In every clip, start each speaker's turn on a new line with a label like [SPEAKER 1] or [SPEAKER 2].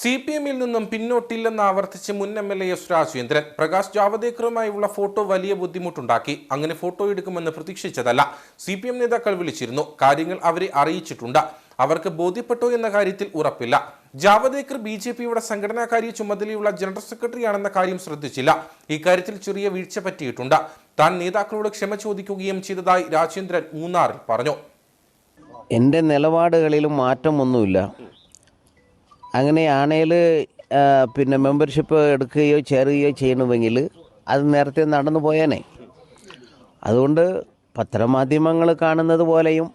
[SPEAKER 1] C P എമ്മിൽ നിന്നും പിന്നോട്ടില്ലെന്ന് ആവർത്തിച്ച് മുൻ M L A S Rajendran. Prakash ജാവദേക്കറുമായുള്ള photo വലിയ ബുദ്ധിമുട്ടുണ്ടാക്കി. അങ്ങനെ ഫോട്ടോ എടുക്കുമെന്ന് പ്രതീക്ഷിച്ചതല്ല. സി പി എം നേതാക്കൾ വിളിച്ചിരുന്നു. കാര്യങ്ങൾ അവരെ അറിയിച്ചിട്ടുണ്ട്. അവർക്ക് ബോധ്യപ്പെട്ടോ എന്ന കാര്യത്തിൽ ഉറപ്പില്ല. ജാവദേക്കർ ബി ജെ പിയുടെ സംഘടനാകാര്യ ചുമതലയുള്ള ജനറൽ സെക്രട്ടറിയാണെന്ന കാര്യം ശ്രദ്ധിച്ചില്ല. ഇക്കാര്യത്തിൽ ചെറിയ വീഴ്ച പറ്റിയിട്ടുണ്ട്. താൻ നേതാക്കളോട് ക്ഷമ ചോദിക്കുകയും ചെയ്തതായി രാജേന്ദ്രൻ മൂന്നാറിൽ പറഞ്ഞു.
[SPEAKER 2] എന്റെ നിലപാടുകളിലും മാറ്റമൊന്നുമില്ല. അങ്ങനെയാണേൽ പിന്നെ മെമ്പർഷിപ്പ് എടുക്കുകയോ ചേരുകയോ ചെയ്യണമെങ്കിൽ അത് നേരത്തെ നടന്നു പോയേനെ. അതുകൊണ്ട് പത്രമാധ്യമങ്ങൾ കാണുന്നത് പോലെയും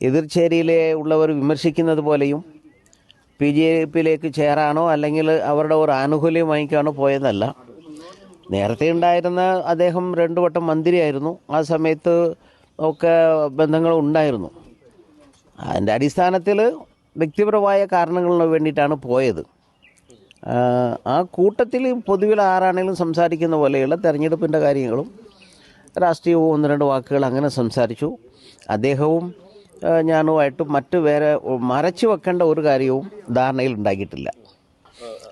[SPEAKER 2] എതിർചേരിയിലെ ഉള്ളവർ വിമർശിക്കുന്നത് പോലെയും പി ജെ പിയിലേക്ക് ചേരാനോ അല്ലെങ്കിൽ അവരുടെ ഒരു ആനുകൂല്യം വാങ്ങിക്കാനോ പോയതല്ല. നേരത്തെ ഉണ്ടായിരുന്ന അദ്ദേഹം രണ്ടു വട്ടം മന്ത്രിയായിരുന്നു. ആ സമയത്ത് ഒക്കെ ബന്ധങ്ങൾ ഉണ്ടായിരുന്നു. അതിന്റെ അടിസ്ഥാനത്തിൽ വ്യക്തിപരമായ കാരണങ്ങളിന് വേണ്ടിയിട്ടാണ് പോയത്. ആ, കൂട്ടത്തിൽ പൊതുവിൽ ആരാണെങ്കിലും സംസാരിക്കുന്ന പോലെയുള്ള തെരഞ്ഞെടുപ്പിന്റെ കാര്യങ്ങളും രാഷ്ട്രീയവും ഒന്ന് രണ്ട് വാക്കുകൾ അങ്ങനെ സംസാരിച്ചു. അദ്ദേഹവും ഞാനുമായിട്ട് മറ്റു വേറെ മറച്ചു വെക്കേണ്ട ഒരു കാര്യവും ധാരണയിൽ ഉണ്ടാക്കിയിട്ടില്ല.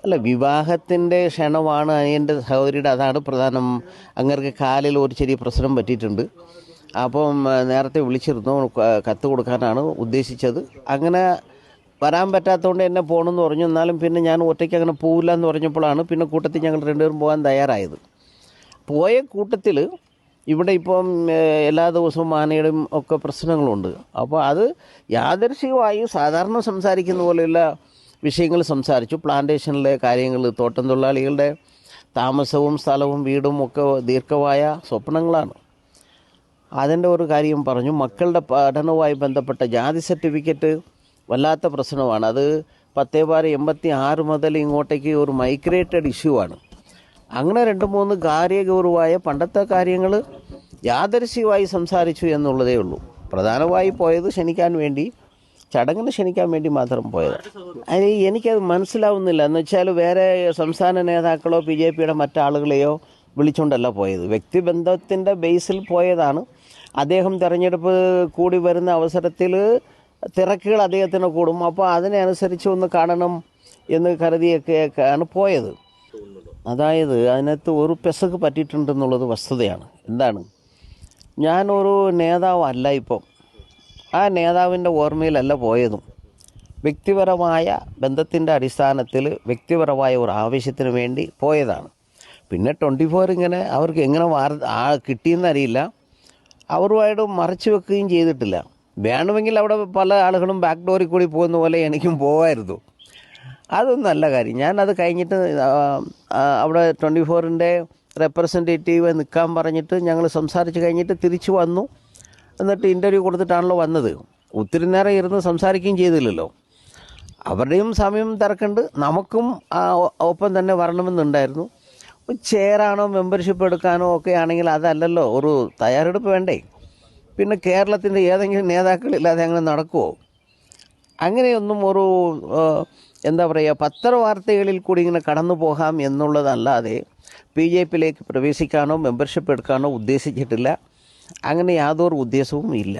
[SPEAKER 2] അല്ല വിവാഹത്തിന്റെ ക്ഷണമാണ് അതിന്റെ സഹോദരിയുടെ അതാണ് പ്രധാനം. അങ്ങനെ കാലിൽ ഒരു ചെറിയ പ്രശ്നം പറ്റിയിട്ടുണ്ട്. അപ്പം നേരത്തെ വിളിച്ചിരുന്നു കത്ത് കൊടുക്കാനാണ് ഉദ്ദേശിച്ചത്. അങ്ങനെ വരാൻ പറ്റാത്തതുകൊണ്ട് എന്നെ പോകണമെന്ന് പറഞ്ഞു. എന്നാലും പിന്നെ ഞാൻ ഒറ്റയ്ക്ക് അങ്ങനെ പോവില്ല എന്ന് പറഞ്ഞപ്പോഴാണ് പിന്നെ കൂട്ടത്തിൽ ഞങ്ങൾ രണ്ടുപേരും പോകാൻ തയ്യാറായത്. പോയ കൂട്ടത്തിൽ ഇവിടെ ഇപ്പം എല്ലാ ദിവസവും ആനയുടെയും ഒക്കെ പ്രശ്നങ്ങളുണ്ട്. അപ്പോൾ അത് യാദർശികമായി സാധാരണ സംസാരിക്കുന്ന പോലെയുള്ള വിഷയങ്ങൾ സംസാരിച്ചു. പ്ലാന്റേഷനിലെ കാര്യങ്ങൾ തോട്ടം തൊഴിലാളികളുടെ താമസവും സ്ഥലവും വീടും ഒക്കെ ദീർഘമായ സ്വപ്നങ്ങളാണ്. അതിന്റെ ഒരു കാര്യം പറഞ്ഞു. മക്കളുടെ പഠനവുമായി ബന്ധപ്പെട്ട ജാതി സർട്ടിഫിക്കറ്റ് വല്ലാത്ത പ്രശ്നമാണ്. അത് പത്തേ പാറ എൺപത്തി ആറ് മുതൽ ഇങ്ങോട്ടേക്ക് ഒരു മൈഗ്രേറ്റഡ് ഇഷ്യൂ ആണ്. അങ്ങനെ രണ്ട് മൂന്ന് കാര്യഗൗരവമായ പണ്ടത്തെ കാര്യങ്ങൾ യാദർശികമായി സംസാരിച്ചു എന്നുള്ളതേ ഉള്ളൂ. പ്രധാനമായി പോയത് ക്ഷണിക്കാൻ വേണ്ടി ചടങ്ങിന് ക്ഷണിക്കാൻ വേണ്ടി മാത്രം പോയത്. അത് എനിക്കത് മനസ്സിലാവുന്നില്ല. എന്ന് വെച്ചാൽ വേറെ സംസ്ഥാന നേതാക്കളോ ബി ജെ പിയുടെ മറ്റാളുകളെയോ വിളിച്ചുകൊണ്ടല്ല പോയത്. വ്യക്തിബന്ധത്തിന്റെ ബേസിൽ പോയതാണ്. അദ്ദേഹം തെരഞ്ഞെടുപ്പ് കൂടി വരുന്ന അവസരത്തിൽ തിരക്കുകൾ അദ്ദേഹത്തിന് കൂടും. അപ്പോൾ അതിനനുസരിച്ച് ഒന്ന് കാണണം എന്ന് കരുതിയൊക്കെയൊക്കെയാണ് പോയത്. അതായത് അതിനകത്ത് ഒരു പെസക്ക് പറ്റിയിട്ടുണ്ടെന്നുള്ളത് വസ്തുതയാണ്. എന്താണ്? ഞാനൊരു നേതാവല്ല ഇപ്പം. ആ നേതാവിന്റെ ഓർമ്മയിലല്ല പോയതും. വ്യക്തിപരമായ ബന്ധത്തിന്റെ അടിസ്ഥാനത്തിൽ വ്യക്തിപരമായ ഒരു ആവശ്യത്തിന് വേണ്ടി പോയതാണ്. പിന്നെ ട്വന്റി ഫോർ ഇങ്ങനെ അവർക്ക് എങ്ങനെ വാർ കിട്ടിയെന്നറിയില്ല അവരുമായിട്ട് മറച്ചു വെക്കുകയും ചെയ്തിട്ടില്ല. വേണമെങ്കിൽ അവിടെ പല ആളുകളും ബാക്ക് ഡോറിൽ കൂടി പോകുന്ന പോലെ എനിക്കും പോകായിരുന്നു അതൊന്നും നല്ല കാര്യം. അത് കഴിഞ്ഞിട്ട് അവിടെ ട്വന്റി ഫോറിന്റെ റെപ്രസെന്റേറ്റീവ് നിൽക്കാൻ പറഞ്ഞിട്ട് ഞങ്ങൾ സംസാരിച്ച് കഴിഞ്ഞിട്ട് തിരിച്ചു വന്നു. എന്നിട്ട് ഇന്റർവ്യൂ കൊടുത്തിട്ടാണല്ലോ വന്നത്. ഒത്തിരി നേരം ഇരുന്ന് സംസാരിക്കുകയും ചെയ്തില്ലല്ലോ. അവരുടെയും സമയം തിരക്കുണ്ട്. നമുക്കും ഒപ്പം തന്നെ വരണമെന്നുണ്ടായിരുന്നു. ചെയറാണോ മെമ്പർഷിപ്പ് എടുക്കാനോ ഒക്കെ ആണെങ്കിൽ അതല്ലല്ലോ. ഒരു തയ്യാറെടുപ്പ് വേണ്ടേ? പിന്നെ കേരളത്തിന്റെ ഏതെങ്കിലും നേതാക്കളില്ലാതെ അങ്ങനെ നടക്കുമോ അങ്ങനെയൊന്നും ഒരു എന്താ പറയുക പത്രവാർത്തകളിൽ കൂടി ഇങ്ങനെ കടന്നു പോകാം എന്നുള്ളതല്ലാതെ ബി ജെ പിയിലേക്ക് പ്രവേശിക്കാനോ മെമ്പർഷിപ്പ് എടുക്കാനോ ഉദ്ദേശിച്ചിട്ടില്ല. അങ്ങനെ യാതൊരു ഉദ്ദേശവും ഇല്ല.